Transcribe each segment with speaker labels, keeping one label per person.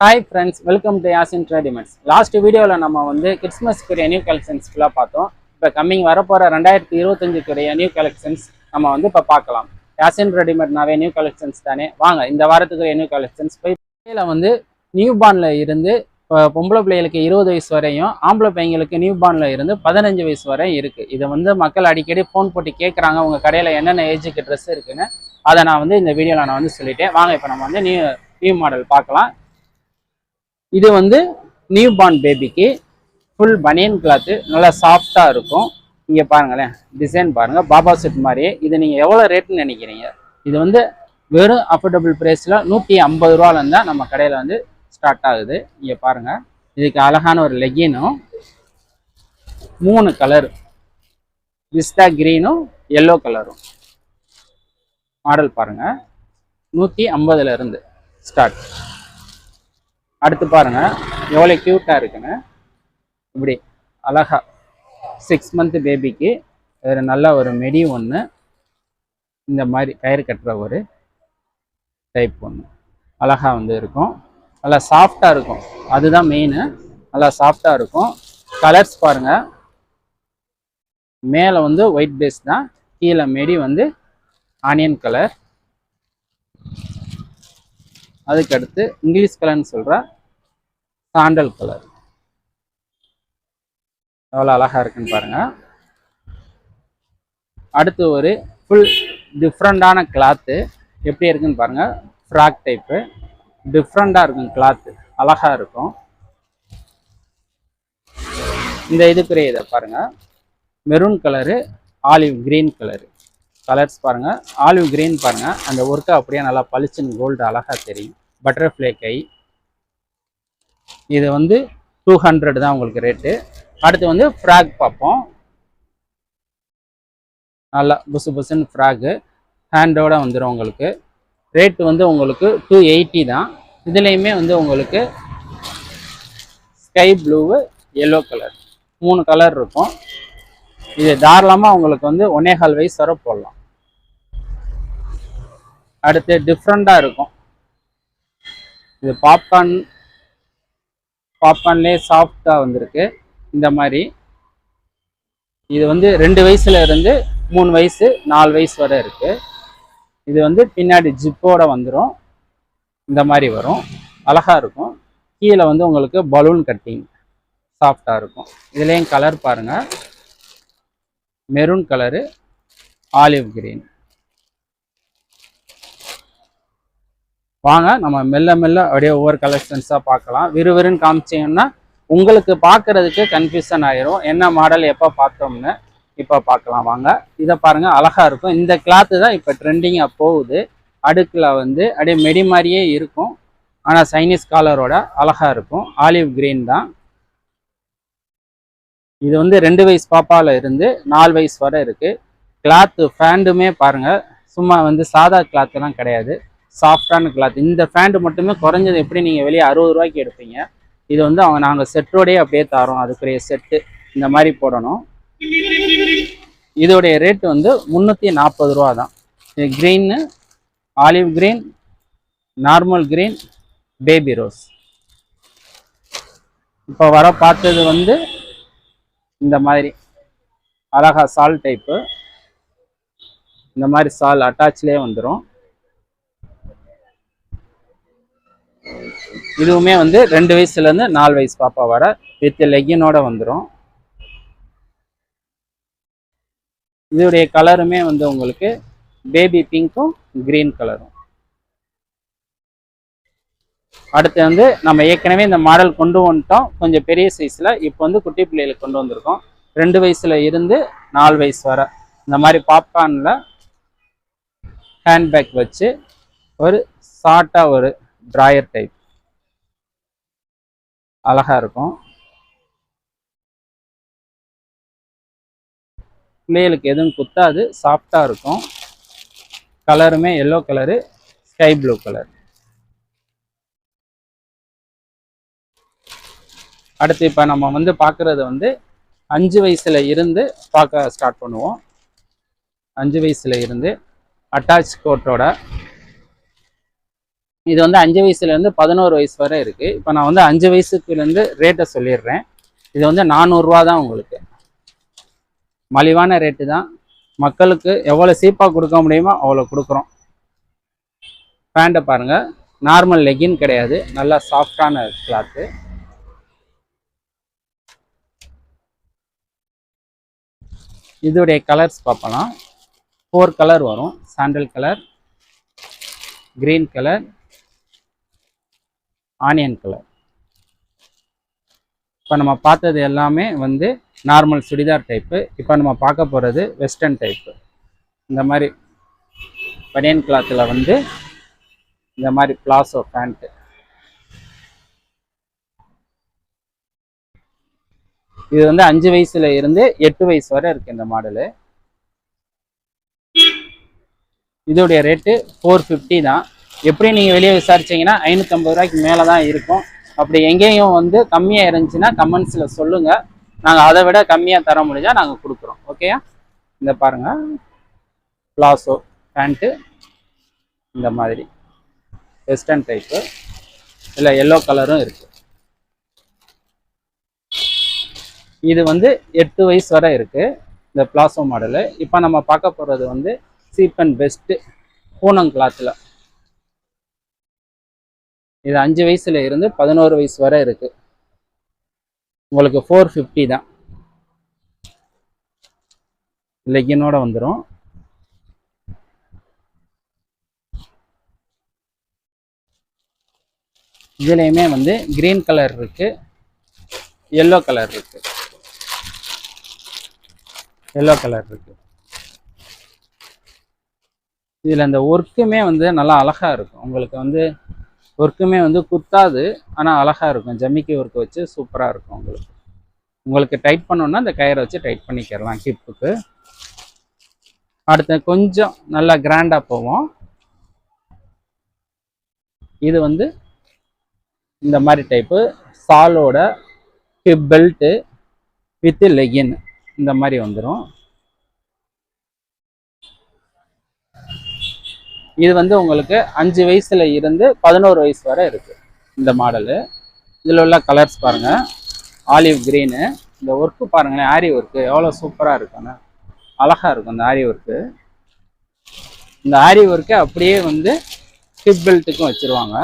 Speaker 1: Hi friends welcome to Yasin ட்ரேடிமெண்ட்ஸ் last வீடியோவில் நம்ம வந்து கிறிஸ்மஸ்க்குரிய நியூ கலெக்ஷன்ஸ் ஃபுல்லாக பார்த்தோம். இப்போ கம்மிங் வரப்போகிற ரெண்டாயிரத்தி இருபத்தஞ்சுக்குரிய நியூ கலெக்ஷன்ஸ் நம்ம வந்து இப்போ பார்க்கலாம். யாசின் ரெடிமேட்னாவே நியூ கலெக்ஷன்ஸ் தானே? வாங்க இந்த வாரத்துக்குரிய நியூ கலெக்ஷன்ஸ் போய் இதில் வந்து நியூ பார்னில் இருந்து பொம்பளை பிள்ளைகளுக்கு இருபது வயசு வரையும் ஆம்பளை பையங்களுக்கு நியூ பார்னில் இருந்து பதினஞ்சு வயசு வரையும் இருக்குது இதை வந்து மக்கள் அடிக்கடி ஃபோன் போட்டு கேட்குறாங்க உங்கள் கடையில் என்னென்ன ஏஜுக்கு ட்ரெஸ் இருக்குன்னு. அதை நான் வந்து இந்த வீடியோவில் நான் வந்து சொல்லிட்டேன். வாங்க இப்போ நம்ம வந்து நியூ நியூ மாடல் பார்க்கலாம். இது வந்து நியூ பார்ன் பேபிக்கு ஃபுல் பனியன் கிளாத்து நல்லா சாஃப்டாக இருக்கும். இங்கே பாருங்களேன். டிசைன் பாருங்கள் பாபா செட் மாதிரியே. இது நீங்கள் எவ்வளோ ரேட்டுன்னு நினைக்கிறீங்க? இது வந்து வெறும் அஃபோர்டபுள் ப்ரைஸில் நூற்றி ஐம்பது ரூபாலேருந்து தான் நம்ம கடையில் வந்து ஸ்டார்ட் ஆகுது. இங்கே பாருங்கள் இதுக்கு அழகான ஒரு லெகினும் மூணு கலர் விஸ்டா க்ரீனும் எல்லோ கலரும் மாடல் பாருங்கள் நூற்றி ஐம்பதுல இருந்து ஸ்டார்ட் அடுத்து பாருங்க. எவ்வளோ க்யூட்டாக இருக்குன்னு. இப்படி அழகா சிக்ஸ் மந்த் பேபிக்கு ஒரு நல்ல ஒரு மெடி ஒன்று இந்த மாதிரி கயிறு கட்டுற ஒரு டைப் ஒன்று அழகா வந்து இருக்கும். நல்லா சாஃப்டாக இருக்கும். அதுதான் மெயின் நல்லா சாஃப்டாக இருக்கும். கலர்ஸ் பாருங்கள் மேலே வந்து ஒயிட் பேஸ் தான். கீழே மெடி வந்து ஆனியன் கலர் அதுக்கடுத்து இங்கிலீஷ் கலர்னு சொல்கிற சாண்டல் கலர் எவ்வளோ அழகாக இருக்குன்னு பாருங்கள் அடுத்து ஒரு ஃபுல் டிஃப்ரெண்டான கிளாத்து எப்படி இருக்குன்னு பாருங்கள் ஃப்ராக் டைப்பு டிஃப்ரெண்ட்டாக இருக்கும் கிளாத்து அழகாக இருக்கும். இந்த இதுக்குரிய இதை பாருங்கள் maroon colour olive green colour colours பாருங்கள் ஆலிவ் க்ரீன் பாருங்கள் அந்த ஒர்க்கு அப்படியே நல்லா பளிச்சுன்னு கோல்டு அழகாக தெரியும். பட்டர்ஃப்ளை கை. இது வந்து டூ ஹண்ட்ரட் தான் உங்களுக்கு ரேட்டு அடுத்து வந்து ஃப்ராக் பார்ப்போம். நல்லா புசு புசுன்னு ஃப்ராகு ஹேண்டோட வந்துடும் உங்களுக்கு. ரேட் வந்து உங்களுக்கு டூ எயிட்டி தான். இதுலேயுமே வந்து உங்களுக்கு ஸ்கை ப்ளூவு எல்லோ கலர் மூணு கலர் இருக்கும். இது தாராளமாக உங்களுக்கு வந்து ஒன்னே கால் வயசு வரை போடலாம். அடுத்து டிஃப்ரெண்ட்டாக இருக்கும். இது பாப்கார்ன் பாப்கார்ன்லேயே சாஃப்டாக வந்திருக்கு. இந்த மாதிரி. இது வந்து ரெண்டு வயசுல இருந்து மூணு வயசு நாலு வயசு வரை இருக்குது இது வந்து பின்னாடி ஜிப்போட வந்துடும் இந்த மாதிரி வரும். அழகா இருக்கும். கீழே வந்து உங்களுக்கு பலூன் கட்டிங் சாஃப்டாக இருக்கும். இதுலேயும் கலர் பாருங்க. Maroon colour olive green. வாங்க நம்ம மெல்ல மெல்ல அப்படியே ஒவ்வொரு கலெக்ஷன்ஸாக பார்க்கலாம். விறுவிறுன்னு காமிச்சிங்கன்னா உங்களுக்கு பார்க்கறதுக்கு கன்ஃபியூஷன் ஆயிரும். என்ன மாடல் எப்போ பார்த்தோம்னு. இப்போ பார்க்கலாம் வாங்க. இதை பாருங்க அழகா இருக்கும். இந்த கிளாத்து தான் இப்போ ட்ரெண்டிங்காக போகுது. அடுக்கில் வந்து அப்படியே மெடி மாதிரியே இருக்கும். ஆனால் சைனீஸ் காலரோட அழகா இருக்கும். ஆலிவ் கிரீன் தான். இது வந்து ரெண்டு வயசு பாப்பாவில் இருந்து நாலு வயசு வரை இருக்கு. கிளாத்து ஃபேண்டுமே பாருங்க. சும்மா வந்து சாதா கிளாத்துலாம் கிடையாது. சாஃப்டான கிளாத் இந்த ஃபேண்டு மட்டுமே குறைஞ்சது எப்படி நீங்கள் வெளியே அறுபது ரூபாய்க்கு எடுப்பீங்க? இது வந்து அவங்க நாங்கள் செட்டோடயே அப்படியே தரோம். அதுக்குரிய செட்டு இந்த மாதிரி போடணும். இதோடைய ரேட் வந்து முந்நூற்றி நாற்பது ரூபா தான். இது green olive green normal green baby rose இப்போ வர பார்த்தது வந்து இந்த மாதிரி அழகா சால் டைப்பு இந்த மாதிரி சால் அட்டாச்லேயே வந்துடும் இதுவுமே வந்து ரெண்டு வயசுலேருந்து நாலு வயசு பாப்பா வர வித் லெகினோட வந்துடும் இதோடைய கலருமே வந்து உங்களுக்கு பேபி பிங்க்கும் கிரீன் கலரும். அடுத்து வந்து நம்ம ஏற்கனவே இந்த மாடல் கொண்டு வந்துட்டோம். கொஞ்சம் பெரிய சைஸில் இப்போ வந்து குட்டி பிள்ளைகளுக்கு கொண்டு வந்திருக்கோம். ரெண்டு வயசில் இருந்து நாலு வயசு வரை. இந்த மாதிரி பாப்கார்னில் ஹேண்ட்பேக் வச்சு ஒரு ஷார்ட்டாக ஒரு ட்ராயர் டைப் அழகா இருக்கும். பிள்ளைகளுக்கு எதுவும் குத்தாது சாஃப்டாக இருக்கும். கலருமே yellow colour sky blue colour அடுத்து இப்போ நம்ம வந்து பார்க்குறது வந்து அஞ்சு வயசில் இருந்து பார்க்க ஸ்டார்ட் பண்ணுவோம். அஞ்சு வயசில் இருந்து அட்டாச் கோட்டோட இது வந்து அஞ்சு வயசுலேருந்து பதினோரு வயசு வரை இருக்குது இப்போ நான் வந்து அஞ்சு வயசுக்குலேருந்து ரேட்டை சொல்லிடுறேன். இது வந்து நானூறுரூவா தான் உங்களுக்கு மலிவான ரேட்டு தான். மக்களுக்கு எவ்வளோ சீப்பாக கொடுக்க முடியுமோ அவ்வளோ கொடுக்குறோம். பேண்ட்டை பாருங்க. நார்மல் லெகின் கிடையாது. நல்லா சாஃப்டான கிளாத்து இதோடைய கலர்ஸ் பார்ப்பலாம் ஃபோர் கலர் வரும். Sandal colour green colour onion colour இப்போ நம்ம பார்த்தது எல்லாமே வந்து நார்மல் சுடிதார் டைப்பு இப்போ நம்ம பார்க்க போகிறது வெஸ்டர்ன் டைப்பு இந்த மாதிரி பனியன் கிளாத்தில் வந்து இந்த மாதிரி பிளாசோ பேண்ட்டு இது வந்து அஞ்சு வயசுல இருந்து எட்டு வயசு வரை இருக்கு இந்த மாடலு இதோடைய ரேட்டு ஃபோர் ஃபிஃப்டி தான். எப்படி நீங்கள் வெளியே விசாரிச்சீங்கன்னா ஐநூற்றம்பது ரூபாய்க்கு மேலே தான் இருக்கும். அப்படி எங்கேயும் வந்து கம்மியாக இருந்துச்சுன்னா கமெண்ட்ஸில் சொல்லுங்கள் நாங்கள் அதை விட கம்மியாக தர முடிஞ்சால் நாங்கள் கொடுக்குறோம். ஓகேயா இந்த பாருங்கள் பிளாசோ பேண்ட்டு இந்த மாதிரி. வெஸ்டர்ன் டைப்பு இல்லை எல்லோ கலரும் இருக்குது இது வந்து எட்டு வயசு வரை இருக்குது இந்த பிளாசோ மாடலு இப்போ நம்ம பார்க்க போகிறது வந்து சீப் அண்ட் பெஸ்ட்டு பூனம் கிளாத்தில் இது அஞ்சு வயசுல இருந்து பதினோரு வயசு வரை இருக்குது உங்களுக்கு ஃபோர் ஃபிஃப்டி தான். லெகினோட வந்துடும் இதுலேயுமே வந்து கிரீன் கலர் இருக்கு. எல்லோ கலர் இருக்கு. எல்லோ கலர் இருக்கு. இதில் அந்த ஒர்க்குமே வந்து நல்லா அழகா இருக்கும். உங்களுக்கு வந்து ஒர்க்குமே வந்து குத்தாது ஆனால் அழகாக இருக்கும். ஜமிக்கி ஒர்க்கு வச்சு சூப்பராக இருக்கும் உங்களுக்கு. உங்களுக்கு டைட் பண்ணோன்னா அந்த கயரை வச்சு டைட் பண்ணிக்கிறலாம் ஹிப்புக்கு. அடுத்து கொஞ்சம் நல்லா கிராண்டாக போவோம். இது வந்து இந்த மாதிரி டைப்பு. சாலோட ஹிப் பெல்ட்டு வித்து லெகின் இந்த மாதிரி வந்துடும் இது வந்து உங்களுக்கு அஞ்சு வயசுல இருந்து பதினோரு வயசு வரை இருக்கு. இந்த மாடலு இதில் உள்ள கலர்ஸ் பாருங்க. ஆலிவ் கிரீனு இந்த ஒர்க்கு பாருங்களேன் ஆரி ஒர்க்கு எவ்வளோ சூப்பராக இருக்குன்னு அழகாக இருக்கும் இந்த ஆரி ஒர்க்கு இந்த ஆரி ஒர்க்கை அப்படியே வந்து ஹிப் பெல்ட்டுக்கும் வச்சிருவாங்க.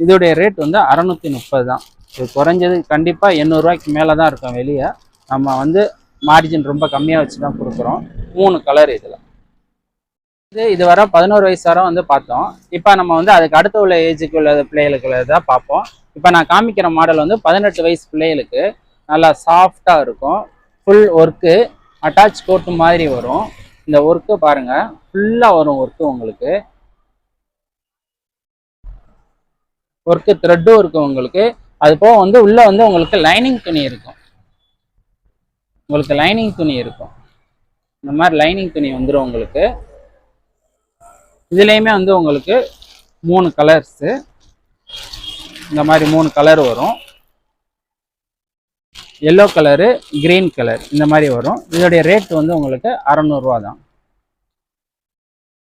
Speaker 1: இதோடைய ரேட் வந்து அறநூற்றி முப்பது தான். இது குறைஞ்சது கண்டிப்பாக எண்ணூறுரூவாய்க்கு மேலே தான் இருக்கும் வெளியே. நம்ம வந்து மார்ஜின் ரொம்ப கம்மியாக வச்சு தான் கொடுக்குறோம். மூணு கலர் இதில். இது இதுவரை பதினோரு வயசு வரை வந்து பார்த்தோம். இப்போ நம்ம வந்து அதுக்கு அடுத்த உள்ள ஏஜுக்கு உள்ள பிள்ளைகளுக்கு தான் பார்ப்போம். இப்போ நான் காமிக்கிற மாடல் வந்து பதினெட்டு வயசு பிள்ளைகளுக்கு நல்லா சாஃப்டாக இருக்கும். ஃபுல் ஒர்க்கு அட்டாச் கோட்டு மாதிரி வரும். இந்த ஒர்க்கு பாருங்க. ஃபுல்லாக வரும் ஒர்க்கு உங்களுக்கு. ஒர்க்கு த்ரெட்டும் இருக்கும் உங்களுக்கு. அது போக வந்து உள்ளே வந்து உங்களுக்கு லைனிங் துணி இருக்கும். உங்களுக்கு லைனிங் துணி இருக்கும். இந்த மாதிரி லைனிங் துணி வந்துடும் உங்களுக்கு. இதுலேயுமே வந்து உங்களுக்கு மூணு கலர்ஸு இந்த மாதிரி மூணு கலர் வரும். எல்லோ கலரு கிரீன் கலர் இந்த மாதிரி வரும். இதோடைய ரேட் வந்து உங்களுக்கு அறநூறுவா தான்.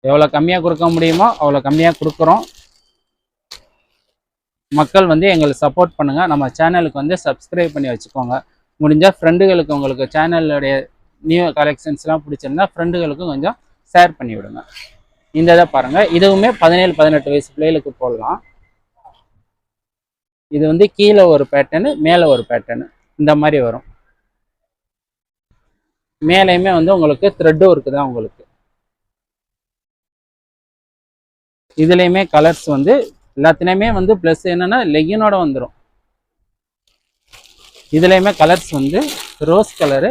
Speaker 1: எவ்வளோ கம்மியாக கொடுக்க முடியுமோ அவ்வளோ கம்மியாக கொடுக்குறோம். மக்கள் வந்து எங்களுக்கு சப்போர்ட் பண்ணுங்கள் நம்ம சேனலுக்கு வந்து சப்ஸ்கிரைப் பண்ணி வச்சுக்கோங்க. முடிஞ்சால் ஃப்ரெண்டுகளுக்கு உங்களுக்கு சேனலுடைய நியூ கலெக்ஷன்ஸ்லாம் பிடிச்சிருந்தா ஃப்ரெண்டுகளுக்கும் கொஞ்சம் ஷேர் பண்ணி விடுங்க இந்த இதை பாருங்கள் இதுவுமே பதினேழு பதினெட்டு வயசு பிள்ளைகளுக்கு போடலாம். இது வந்து கீழே ஒரு பேட்டர்னு மேலே ஒரு பேட்டர்னு இந்த மாதிரி வரும். மேலேயுமே வந்து உங்களுக்கு த்ரெட் ஒர்க்கு தான் உங்களுக்கு. இதுலேயுமே கலர்ஸ் வந்து எல்லாத்துலேயுமே வந்து ப்ளஸ் என்னன்னா லெகினோட வந்துடும் இதுலேயுமே கலர்ஸ் வந்து ரோஸ் கலரு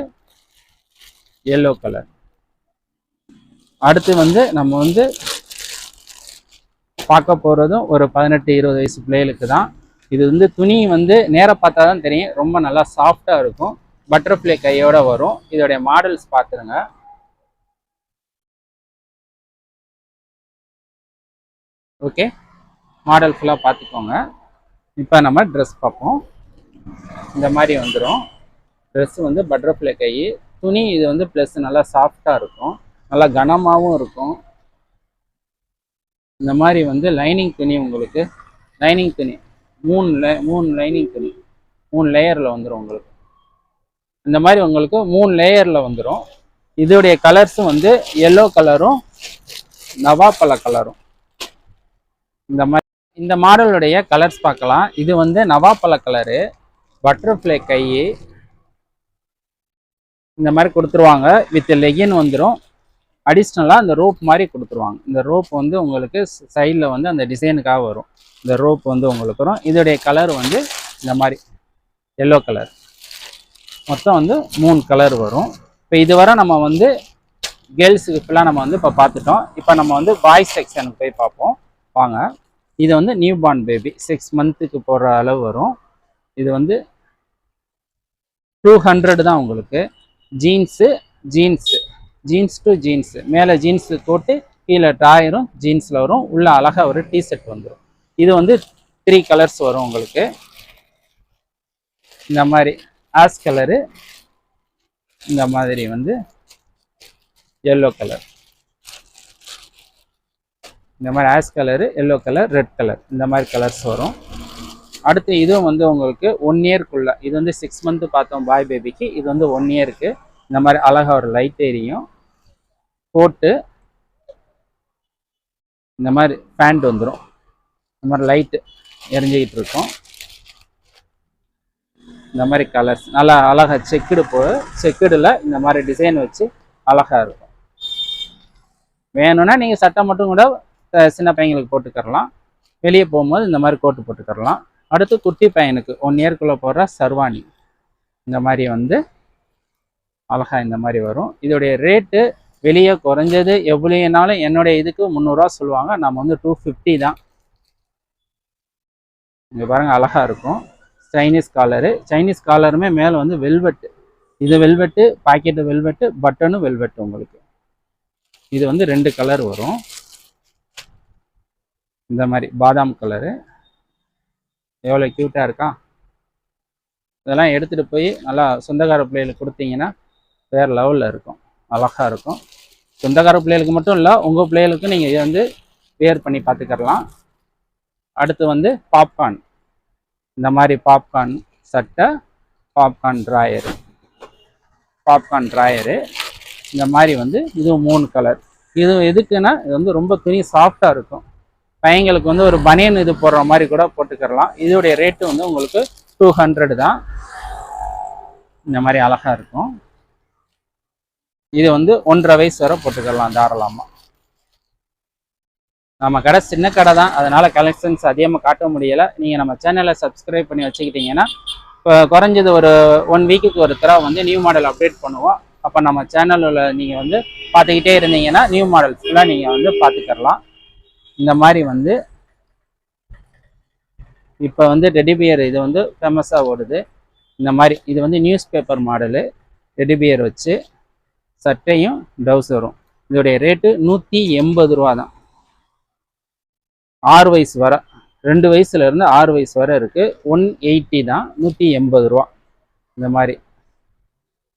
Speaker 1: எல்லோ கலர் அடுத்து வந்து நம்ம வந்து பார்க்க போகிறதும் ஒரு பதினெட்டு இருபது வயசு பிள்ளைகளுக்கு தான். இது வந்து துணி வந்து நேராக பார்த்தா தான் தெரியும். ரொம்ப நல்லா சாஃப்டாக இருக்கும். பட்டர்ஃப்ளை கையோட வரும். இதோடைய மாடல்ஸ் பார்த்துருங்க. ஓகே மாடல் ஃபுல்லாக பார்த்துக்கோங்க. இப்போ நம்ம ட்ரெஸ் பார்ப்போம். இந்த மாதிரி வந்துடும் ட்ரெஸ் வந்து பட்டர்ஃப்ளை கை. துணி இது வந்து ப்ளஸ் நல்லா சாஃப்டாக இருக்கும். நல்லா கனமாகவும் இருக்கும். இந்த மாதிரி வந்து லைனிங் துணி உங்களுக்கு லைனிங் துணி மூணு லே மூணு லைனிங் துணி மூணு லேயரில் வந்துடும் உங்களுக்கு. இந்த மாதிரி உங்களுக்கு மூணு லேயரில் வந்துடும் இதோடைய கலர்ஸும் வந்து எல்லோ கலரும் நவாப்பழ கலரும் இந்த மாதிரி இந்த மாடலுடைய கலர்ஸ் பார்க்கலாம். இது வந்து நவாப்பழ கலரு பட்டர்ஃப்ளை கை இந்த மாதிரி கொடுத்துருவாங்க. வித் லெகின் வந்துடும் அடிஷ்னலாக இந்த ரோப் மாதிரி கொடுத்துருவாங்க. இந்த ரோப் வந்து உங்களுக்கு சைடில் வந்து அந்த டிசைனுக்காக வரும். இந்த ரோப் வந்து உங்களுக்கு வரும். இதோடைய கலர் வந்து இந்த மாதிரி எல்லோ கலர் மொத்தம் வந்து மூணு கலர் வரும். இப்போ இதுவரை நம்ம வந்து கேர்ள்ஸுக்கு ஃபுல்லாக நம்ம வந்து இப்போ பார்த்துட்டோம். இப்போ நம்ம வந்து பாய்ஸ் செக்ஷனுக்கு போய் பார்ப்போம். வாங்க. இது வந்து நியூ பார்ன் பேபி சிக்ஸ் மந்த்துக்கு போடுற அளவு வரும். இது வந்து டூ ஹண்ட்ரட் தான் உங்களுக்கு. Jeans jeans jeans to jeans மேலே ஜீன்ஸ் போட்டு கீழே டாயரும் ஜீன்ஸில் வரும். உள்ள அழகாக ஒரு டிஷர்ட் வந்துடும் இது வந்து த்ரீ கலர்ஸ் வரும் உங்களுக்கு. இந்த மாதிரி ஆஸ் கலரு இந்த மாதிரி வந்து எல்லோ கலர் இந்த மாதிரி ash colour yellow colour red colour இந்த மாதிரி கலர்ஸ் வரும். அடுத்து இதுவும் வந்து உங்களுக்கு ஒன் இயர்க்குள்ளே இது வந்து சிக்ஸ் மந்த் பார்த்தோம் பாய் பேபிக்கு இது வந்து ஒன் இயருக்கு இந்த மாதிரி அழகாக ஒரு லைட் எரியும் போட்டு இந்த மாதிரி பேண்ட் வந்துடும் இந்த மாதிரி லைட்டு எரிஞ்சிக்கிட்டு இருக்கும். இந்த மாதிரி கலர்ஸ் நல்லா அழகாக செக்குடு போ செக்குடில் இந்த மாதிரி டிசைன் வச்சு அழகா இருக்கும். வேணும்னா நீங்கள் சட்டை மட்டும் கூட சின்ன பையங்களுக்கு போட்டுக்கரலாம் வெளியே போகும்போது இந்த மாதிரி கோட்டு போட்டுக்கரலாம் அடுத்து குட்டி பையனுக்கு ஒன் இயர்க்குள்ளே போடுற சர்வாணி. இந்த மாதிரி வந்து அழகா இந்த மாதிரி வரும். இதோடைய ரேட்டு வெளியே குறைஞ்சது எவ்வளோனாலும் என்னுடைய இதுக்கு முந்நூறுரூவா சொல்லுவாங்க. நம்ம வந்து டூ ஃபிஃப்டி தான். இங்கே பாருங்கள் அழகாக இருக்கும். சைனீஸ் காலரு சைனீஸ் காலருமே மேலே வந்து வெல்வெட்டு இது வெல்வெட்டு பாக்கெட்டு வெல்வெட்டு பட்டனும் வெல்வெட்டு உங்களுக்கு. இது வந்து ரெண்டு கலர் வரும். இந்த மாதிரி பாதாம் கலரு எவ்வளோ க்யூட்டாக இருக்கா? இதெல்லாம் எடுத்துகிட்டு போய் நல்லா சொந்தக்கார பிள்ளைகளுக்கு கொடுத்தீங்கன்னா வேறு லெவலில் இருக்கும். அழகாக இருக்கும். சொந்தக்கார பிள்ளைகளுக்கு மட்டும் இல்லை உங்கள் பிள்ளைகளுக்கும் நீங்கள் இதை வந்து வேர் பண்ணி பார்த்துக்கறலாம். அடுத்து வந்து பாப்கார்ன் இந்த மாதிரி பாப்கார்ன் சட்டை பாப்கார்ன் ட்ராயரு பாப்கார்ன் ட்ராயரு இந்த மாதிரி வந்து இது மூணு கலர் இது எதுக்குன்னா இது வந்து ரொம்ப துணி சாஃப்டாக இருக்கும். பையங்களுக்கு வந்து ஒரு பனியன் இது போடுற மாதிரி கூட போட்டுக்கிறலாம். இதோடைய ரேட்டு வந்து உங்களுக்கு டூ ஹண்ட்ரடு தான். இந்த மாதிரி அழகாக இருக்கும். இது வந்து ஒன்றரை வயசு வரை போட்டுக்கலாம் தாராளமாக நம்ம கடை சின்ன கடை தான். அதனால் கலெக்ஷன்ஸ் அதிகமாக காட்ட முடியலை. நீங்கள் நம்ம சேனலை சப்ஸ்கிரைப் பண்ணி வச்சுக்கிட்டீங்கன்னா இப்போ குறைஞ்சது ஒரு ஒன் வீக்குக்கு ஒரு தடவை வந்து நியூ மாடல் அப்டேட் பண்ணுவோம். அப்போ நம்ம சேனலில் நீங்கள் வந்து பார்த்துக்கிட்டே இருந்தீங்கன்னா நியூ மாடல் ஃபுல்லாக நீங்கள் வந்து பார்த்துக்கறலாம் இந்த மாதிரி வந்து இப்போ வந்து டெடிபியர் இது வந்து ஃபேமஸாக ஓடுது. இந்த மாதிரி இது வந்து நியூஸ் பேப்பர் மாடலு டெடிபியர் வச்சு சட்டையும் ட்ரௌசரும் இதோடைய ரேட்டு நூற்றி எண்பது ரூபா தான் ஆறு வயசு வர ரெண்டு வயசுலேருந்து ஆறு வயசு வரை இருக்குது ஒன் எயிட்டி தான் நூற்றி எண்பது ரூபா. இந்த மாதிரி.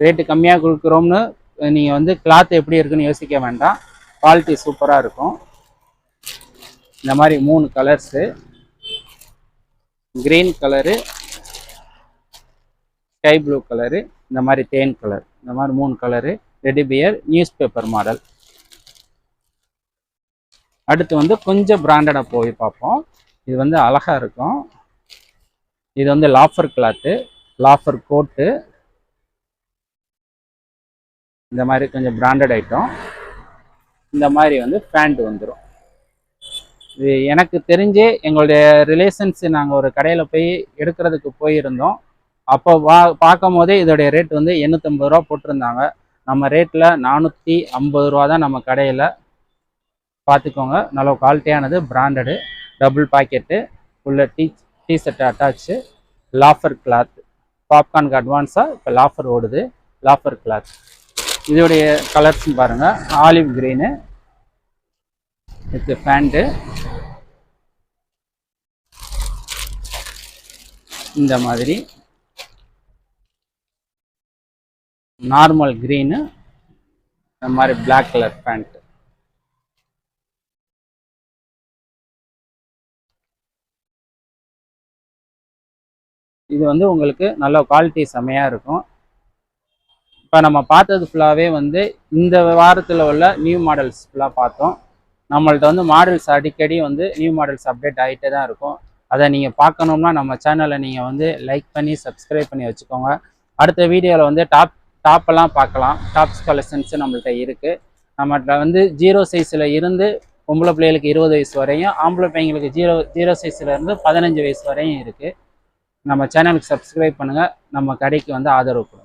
Speaker 1: ரேட்டு கம்மியாக கொடுக்குறோம்னு நீங்கள் வந்து கிளாத் எப்படி இருக்குன்னு யோசிக்க வேண்டாம். குவாலிட்டி சூப்பராக இருக்கும். இந்த மாதிரி மூணு colours green colour sky blue colour இந்த மாதிரி தேன் கலர் இந்த மாதிரி மூணு கலரு ரெடிபியர் நியூஸ் பேப்பர் மாடல் அடுத்து வந்து கொஞ்சம் பிராண்டடாக போய் பார்ப்போம். இது வந்து அழகா இருக்கும். இது வந்து லாஃபர் கிளாத்து லாஃபர் கோட்டு இந்த மாதிரி கொஞ்சம் பிராண்டட் ஐட்டம் இந்த மாதிரி வந்து பேண்ட் வந்துடும் இது எனக்கு தெரிஞ்சு எங்களுடைய ரிலேஷன்ஸ் நாங்கள் ஒரு கடையில் போய் எடுக்கிறதுக்கு போயிருந்தோம். அப்போ வா பார்க்கும் போதே இதோடைய ரேட் வந்து எண்ணூற்றம்பது ரூபா போட்டிருந்தாங்க. நம்ம ரேட்டில் நானூற்றி ஐம்பது ரூபா தான் நம்ம கடையில் பார்த்துக்கோங்க நல்ல குவாலிட்டியானது பிராண்டடு டபுள் பாக்கெட்டு உள்ள T T-shirt attach loafer cloth பாப்கார்னுக்கு அட்வான்ஸாக இப்போ லாஃபர் ஓடுது. லாஃபர் கிளாத் இதோடைய கலர்ஸும் பாருங்கள் ஆலிவ் க்ரீனு வித் பேண்ட்டு இந்த மாதிரி. நார்மல் க்ரீனு இந்த மாதிரி பிளாக் கலர் பேண்ட் இது வந்து உங்களுக்கு நல்ல குவாலிட்டி செமையாக இருக்கும். இப்போ நம்ம பார்த்தது ஃபுல்லாகவே வந்து இந்த வாரத்தில் உள்ள நியூ மாடல்ஸ் ஃபுல்லாக பார்த்தோம். நம்மள்ட்ட வந்து மாடல்ஸ் அடிக்கடி வந்து நியூ மாடல்ஸ் அப்டேட் ஆகிட்டே தான் இருக்கும். அதை நீங்கள் பார்க்கணும்னா நம்ம சேனலை நீங்கள் வந்து லைக் பண்ணி சப்ஸ்கிரைப் பண்ணி வச்சுக்கோங்க. அடுத்த வீடியோவில் வந்து டாப் டாப்பெல்லாம் பார்க்கலாம். டாப்ஸ் கலெக்ஷன்ஸ் நம்மள்ட்ட இருக்குது நம்மகிட்ட வந்து ஜீரோ சைஸில் இருந்து பொம்பளை பிள்ளைகளுக்கு இருபது வயசு வரையும் ஆம்பளை பையங்களுக்கு ஜீரோ ஜீரோ சைஸில் இருந்து பதினஞ்சு வயசு வரையும் இருக்குது நம்ம சேனலுக்கு சப்ஸ்கிரைப் பண்ணுங்கள் நம்ம கடைக்கு வந்து ஆதரவு கொடுங்க.